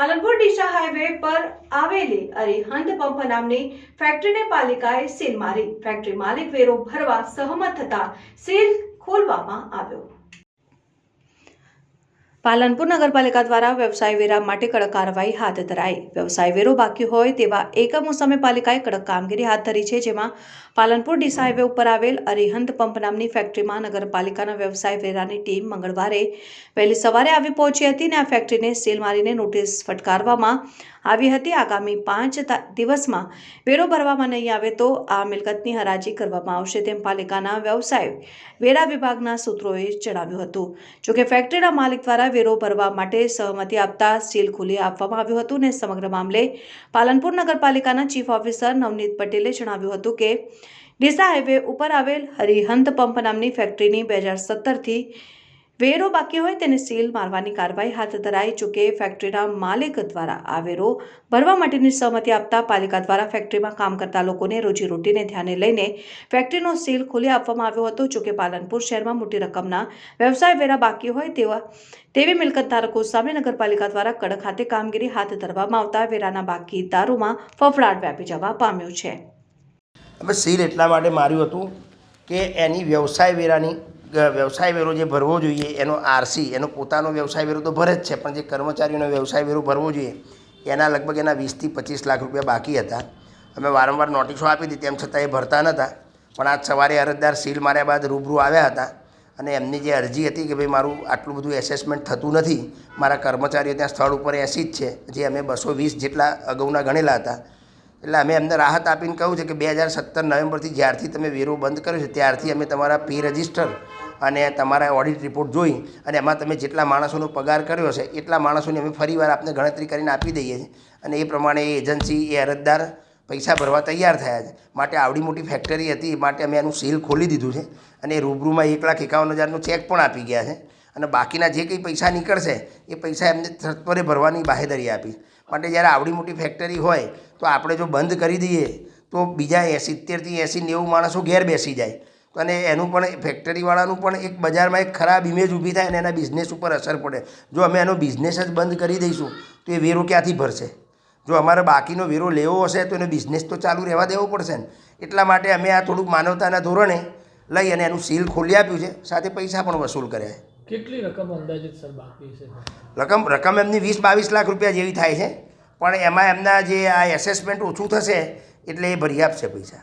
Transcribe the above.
Palanpur Deesa highway પર આવેલી Arihant pump નામની ફેક્ટરીને પાલિકાએ સીલ મારી. ફેક્ટરી માલિક વેરો ભરવા સહમત થતા સીલ ખોલવામાં આવ્યો. પાલનપુર નગરપાલિકા દ્વારા વ્યવસાય વેરા માટે કડક કાર્યવાહી હાથ ધરાઈ. વ્યવસાય વેરો બાકી હોય તેવા એકમો સામે પાલિકાએ કડક કામગીરી હાથ ધરી છે, જેમાં પાલનપુર ડીસા હાઈવે ઉપર આવેલ અરિહંત પંપ નામની ફેક્ટરીમાં નગરપાલિકાના વ્યવસાય વેરાની ટીમ મંગળવારે વહેલી સવારે આવી પહોંચી હતી અને આ ફેક્ટરીને સીલ મારીને નોટિસ ફટકારવામાં આવી હતી. આગામી પાંચ દિવસમાં વેરો ભરવામાં નહીં આવે તો આ મિલકતની હરાજી કરવામાં આવશે તેમ પાલિકાના વ્યવસાય વેરા વિભાગના સૂત્રોએ જણાવ્યું હતું. જોકે ફેક્ટરીના માલિક દ્વારા વેરો ભરવા માટે સહમતિ આપતા સીલ ખુલ્લી આપવામાં આવ્યું હતું ને સમગ્ર મામલે પાલનપુર નગરપાલિકાના ચીફ ઓફિસર નવનીત પટેલે જણાવ્યું હતું કે ડીસા હાઈવે ઉપર આવેલ હરિહંત પંપ નામની ફેક્ટરીની બે હજાર સત્તરથી વેરો બાકી હોય તેને સીલ મારવાની કાર્યવાહી હાથ ધરાઈ ચૂકે ફેક્ટરીના માલિક દ્વારા આ વેરો ભરવા માટેની સહમતિ આપતા પાલિકા દ્વારા ફેક્ટરીમાં કામ કરતા લોકોને રોજીરોટીને ધ્યાને લઈને ફેક્ટરીનો સીલ ખોલી આપવામાં આવ્યો હતો. જોકે પાલનપુર શહેરમાં મોટી રકમના વ્યવસાય વેરા બાકી હોય તેવા, તેવી મિલકત ધારકો સામે નગરપાલિકા દ્વારા કડક હાથે કામગીરી હાથ ધરવામાં આવતા વેરાના બાકીદારોમાં ફફડાટ વ્યાપી જવા પામ્યો છે. હવે સીલ એટલા માટે માર્યું હતું કે એની વ્યવસાય વેરાની વ્યવસાય વેરો જે ભરવો જોઈએ, એનો આરસી એનો પોતાનો વ્યવસાય વેરો તો ભરે જ છે, પણ જે કર્મચારીઓનો વ્યવસાય વેરો ભરવો જોઈએ, એના લગભગ એના વીસથી પચીસ લાખ રૂપિયા બાકી હતા. અમે વારંવાર નોટિસો આપી હતી, તેમ છતાં એ ભરતા નહોતા પણ આજ સવારે અરજદાર સીલ માર્યા બાદ રૂબરૂ આવ્યા હતા અને એમની જે અરજી હતી કે ભાઈ મારું આટલું બધું એસેસમેન્ટ થતું નથી, મારા કર્મચારીઓ ત્યાં સ્થળ ઉપર એસી જ છે, જે અમે બસો વીસ જેટલા અગાઉના ગણેલા હતા. એટલે અમે એમને રાહત આપીને કહ્યું છે કે બે હજાર સત્તર નવેમ્બરથી જ્યારથી તમે વેરો બંધ કર્યો છે, ત્યારથી અમે તમારા પે રજિસ્ટર અને તમારા ઓડિટ રિપોર્ટ જોઈ અને એમાં તમે જેટલા માણસોનો પગાર કર્યો છે, એટલા માણસોની અમે ફરીવાર આપને ગણતરી કરીને આપી દઈએ છીએ. અને એ પ્રમાણે એ એજન્સી એ અરજદાર પૈસા ભરવા તૈયાર થયા છે. માટે આવડી મોટી ફેક્ટરી હતી માટે અમે એનું સીલ ખોલી દીધું છે. અને રૂબરૂમાં એક લાખ એકાવન હજારનો ચેક પણ આપી ગયા છે. અને બાકીના જે કંઈ પૈસા નીકળશે, એ પૈસા એમને સત્વરે ભરવાની બાહેધરી આપી. માટે જ્યારે આવડી મોટી ફેક્ટરી હોય, તો આપણે જો બંધ કરી દઈએ, તો બીજા એ સિત્તેરથી એંસી નેવું માણસો ઘેર બેસી જાય. અને એનું પણ ફેક્ટરીવાળાનું પણ એક બજારમાં એક ખરાબ ઇમેજ ઊભી થાય અને એના બિઝનેસ ઉપર અસર પડે. જો અમે એનો બિઝનેસ જ બંધ કરી દઈશું, તો એ વેરો ક્યાંથી ભરશે? જો અમારે બાકીનો વેરો લેવો હશે, તો એનો બિઝનેસ તો ચાલુ રહેવા દેવો પડશે ને. એટલા માટે અમે આ થોડુંક માનવતાના ધોરણે લઈ અને એનું સીલ ખોલી આપ્યું છે, સાથે પૈસા પણ વસૂલ કર્યા છે. કેટલી રકમ અંદાજિત સર બાકી છે રકમ રકમ એમની વીસ બાવીસ લાખ રૂપિયા જેવી થાય છે. પણ એમાં એમના જે આ એસેસમેન્ટ ઓછું થશે, એટલે એ ભરી આપશે પૈસા.